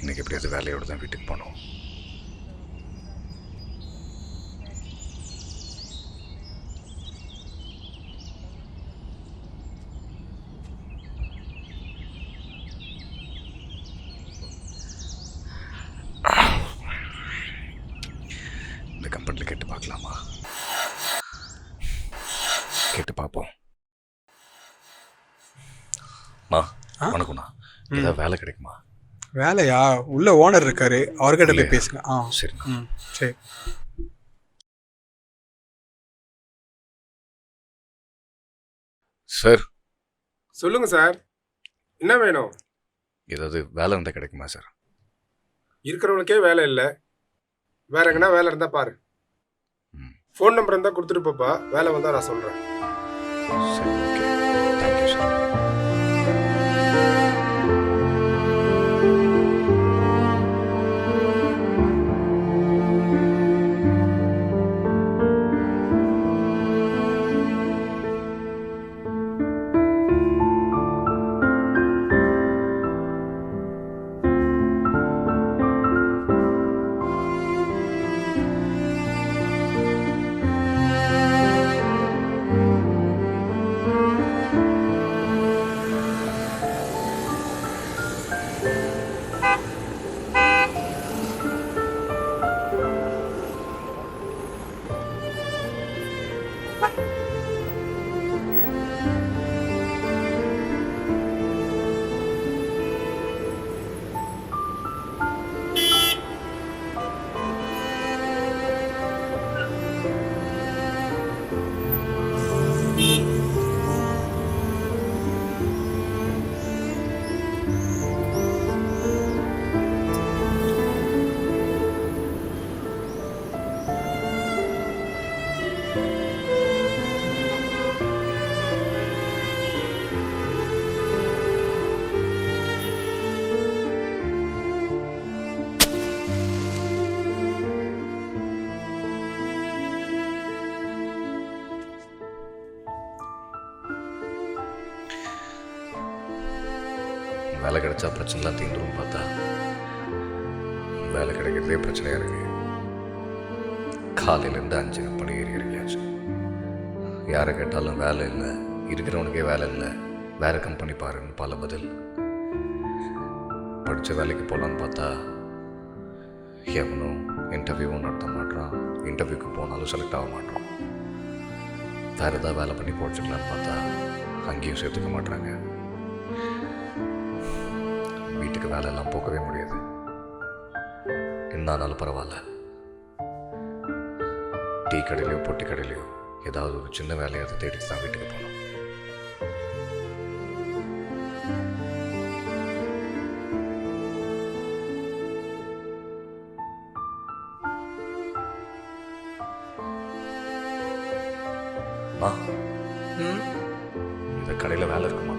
இன்னைக்கு எப்படியாவது வேலையோட தான் வீட்டுக்கு போகணும் இந்த கம்பெனியில் கேட்டு பார்க்கலாமா? கேட்டு பார்ப்போம்? வணக்கம்ண்ணா ஏதாவது வேலை கிடைக்குமா? வேலையா? உள்ள ஓனர் இருக்காரு. அவர்கிட்ட? போய் பேசுங்க. ஆ. சரிண்ணா ம். சரி. சார். சொல்லுங்க சார். என்ன வேணும்? ஏதாவது வேலை இருந்தால் கிடைக்குமா சார்? இருக்கிறவனுக்கே வேலை இல்லை. வேற எங்கன்னா வேலை இருந்தா பாரு. ம். ஃபோன் நம்பர் இருந்தா கொடுத்துட்டு போப்பா. வேலை வந்தா நான் சொல்றேன். சரி. வேலை கிடைச்சா பிரச்சனைலாம் தீர்ந்துடும் பார்த்தா வேலை கிடைக்கிறதே பிரச்சனையாக இருக்கு. காலையிலேருந்து அஞ்சு பணி ஏறி யாரை கேட்டாலும் வேலை இல்லை இருக்கிறவனுக்கே வேலை இல்லை வேறு கம்பெனி பாருன்னு பல பதில். படித்த வேலைக்கு போகலான்னு பார்த்தா எவனும் இன்டர்வியூவும் நடத்த மாட்டான் இன்டர்வியூக்கு போனாலும் செலக்ட் ஆக மாட்டான் வேறு ஏதாவது வேலை பண்ணி போச்சுக்கலான்னு பார்த்தா அங்கேயும் சேர்த்துக்க மாட்டாங்க வீட்டுக்கு வேலையெல்லாம் போகவே முடியாது. என்ன ஆனாலும் பரவாயில்ல. டீ கடையிலையோ பொட்டி கடையிலையோ ஏதாவது ஒரு சின்ன வேலையாவது தேடி தான் வீட்டுக்கு போகணும். இந்த கடையில் வேலை இருக்குமா?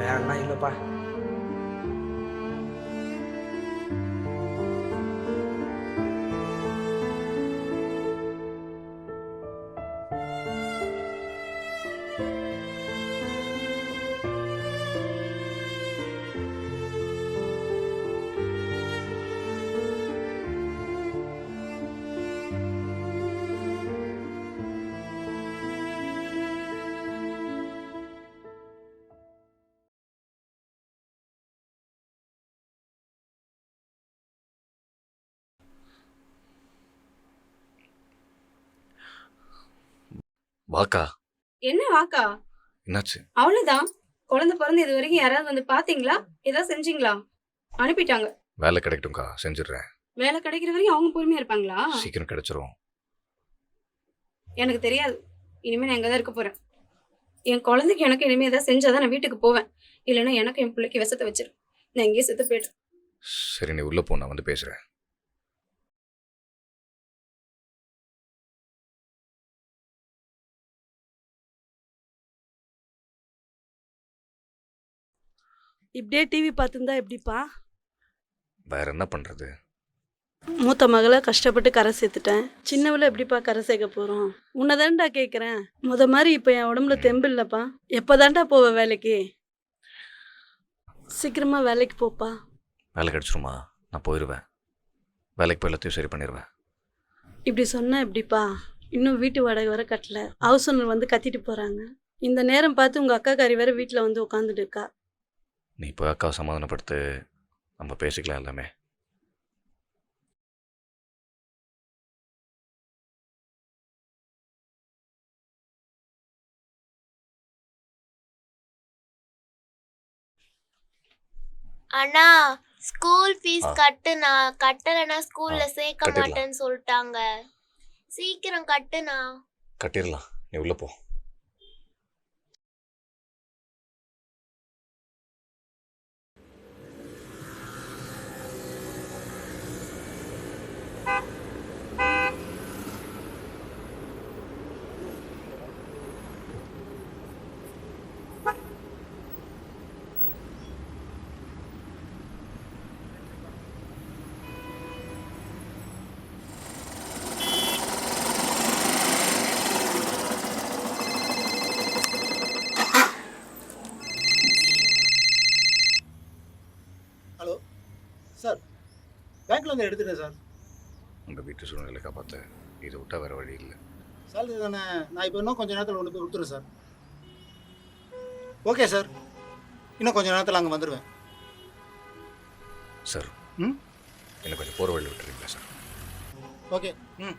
வேலைலாம் இல்லைப்பா. வாக்கா. என்ன வாக்கா? என்னாச்சு? அவ்வளவுதான் குழந்தை பிறந்து இது வரைக்கும் யாராவது வந்து பாத்தீங்களா? ஏதாவது செஞ்சீங்களா? அனுப்பிட்டாங்க. வேலை கிடைக்கட்டும்க்கா செஞ்சிடுறேன். வேலை கிடைக்கிற வரைக்கும் அவங்க பொறுமையா இருப்பாங்களா? சீக்கிரம் கிடைச்சிரும். எனக்கு தெரியாது. இனிமே நான் தான் இருக்க போறேன். என் குழந்தைக்கு எனக்கு இனிமே ஏதாவது செஞ்சாதான் நான் வீட்டுக்கு போவேன். இல்லைன்னா எனக்கு என் பிள்ளைக்கு விஷத்தை வச்சிரு நான் எங்கேயும் செத்து போயிடுறேன். சரி நீ உள்ளே போ நான் வந்து பேசுகிறேன் இப்படியே டிவி பார்த்துருந்தா எப்படிப்பா? வேற என்ன பண்ணுறது மூத்த மகளை கஷ்டப்பட்டு கரை சேர்த்துட்டேன். சின்னவளை எப்படிப்பா கரை சேர்க்க போகிறோம் உன்னை கேட்குறேன் முத மாதிரி இப்போ என் உடம்புல தெம்பு இல்லைப்பா. எப்போ போவ வேலைக்கு? சீக்கிரமா வேலைக்கு போப்பா. வேலை கிடைச்சிருமா நான் போயிடுவேன் வேலைக்கு போய் எல்லாத்தையும் சரி பண்ணிடுவேன் இப்படி சொன்னா எப்படிப்பா? இன்னும் வீட்டு வாடகை வர கட்டல. ஹவுஸ் ஓனர் வந்து கத்திட்டு போறாங்க. இந்த நேரம் பார்த்து உங்க அக்கா காரி வேற வீட்டில் வந்து உட்காந்துட்டு இருக்கா. நீ போய் அக்காவை சமாதானப்படுத்து. நம்ம பேசிக்கலாம் எல்லாமே. அண்ணா ஸ்கூல் ஃபீஸ். கட்டுனா கட்டலைன்னா ஸ்கூல்ல சேர்க்க. மாட்டேன்னு சொல்லிட்டாங்க. சீக்கிரம் கட்டுனா கட்டிடலாம். நீ உள்ளே போ. சார் பேங்க்ல வந்து எடுத்துட்டேன் சார் உங்கள் வீட்டு சூழ்நிலை காப்பாற்ற இதை விட்டா வேறு வழி இல்லை. சேலரி தானே? நான் இப்போ இன்னும் கொஞ்சம் நேரத்தில் கொண்டு போய் கொடுத்துறேன் சார். Okay sir. இன்னும் கொஞ்சம் நேரத்தில் அங்கே வந்துடுவேன் சார் ம்? என்னை கொஞ்சம் போகிற வழி விட்டுறீங்களா சார்? ஓகே. ம்.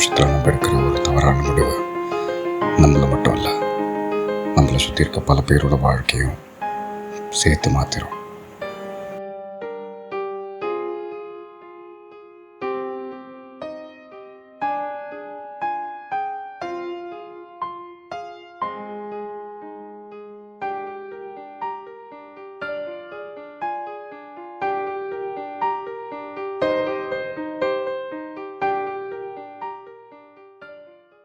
நிமிஷத்தில் நம்ம எடுக்கிற ஒரு தவறான முடிவு நம்மளை மட்டும் இல்லை நம்மளை சுற்றி இருக்க பல பேரோட வாழ்க்கையும் சேர்த்து மாற்றிடும்